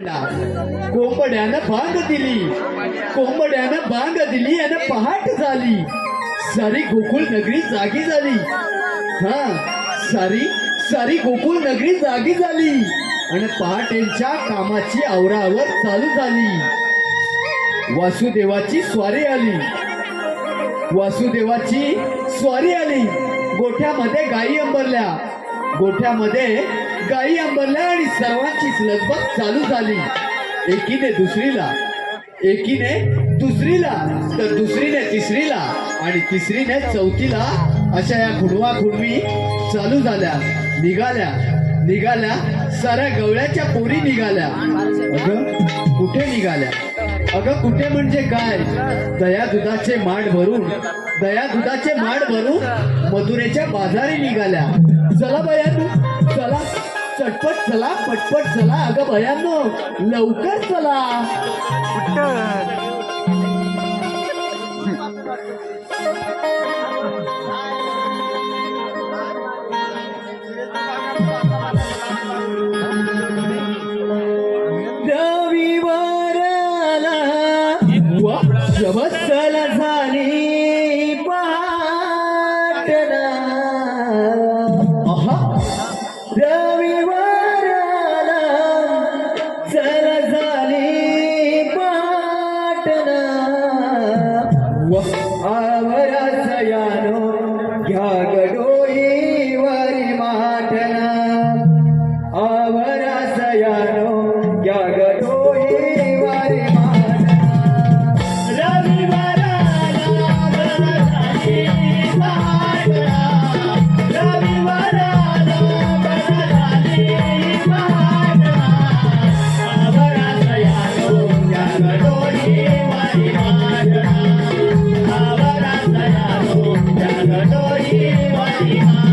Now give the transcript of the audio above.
कोंबड्यानं बांग दिली. कोंबड्यानं बांग दिली आणि पहाट झाली. सारी गोकुळ नगरी जागी झाली. हा सारी सारी गोकुळ नगरी जागी झाली. आणि पहाटेंच्या कामाची आवरावर चालू झाली. वासुदेवाची स्वारी आली. वासुदेवाची स्वारी आली. गोठ्यामध्ये गायी अंबरल्या. गोठ्यामध्ये गायी आंबरल्या आणि सर्वांचीच लगबग चालू झाली. एकीने दुसरीला एकीने दुसरीला तर दुसरीने तिसरीला आणि तिसरीने चौथीला अशा या खुडवा खुडवी चालू झाल्या निघाल्या निघाल्या साऱ्या गवळ्याच्या पोरी निघाल्या. अगं कुठे निघाल्या? अगं कुठे म्हणजे काय? दया दुधाचे मांड भरून दया दुधाचे मांड भरून मधुरेच्या बाजारी निघाल्या. चला बयानू चला चटपट चला पटपट चला अगं भयानो लवकर चला. रविवाराला वा चला. वा यानो घ्या गडोई वरी माटणा पहाटेच्या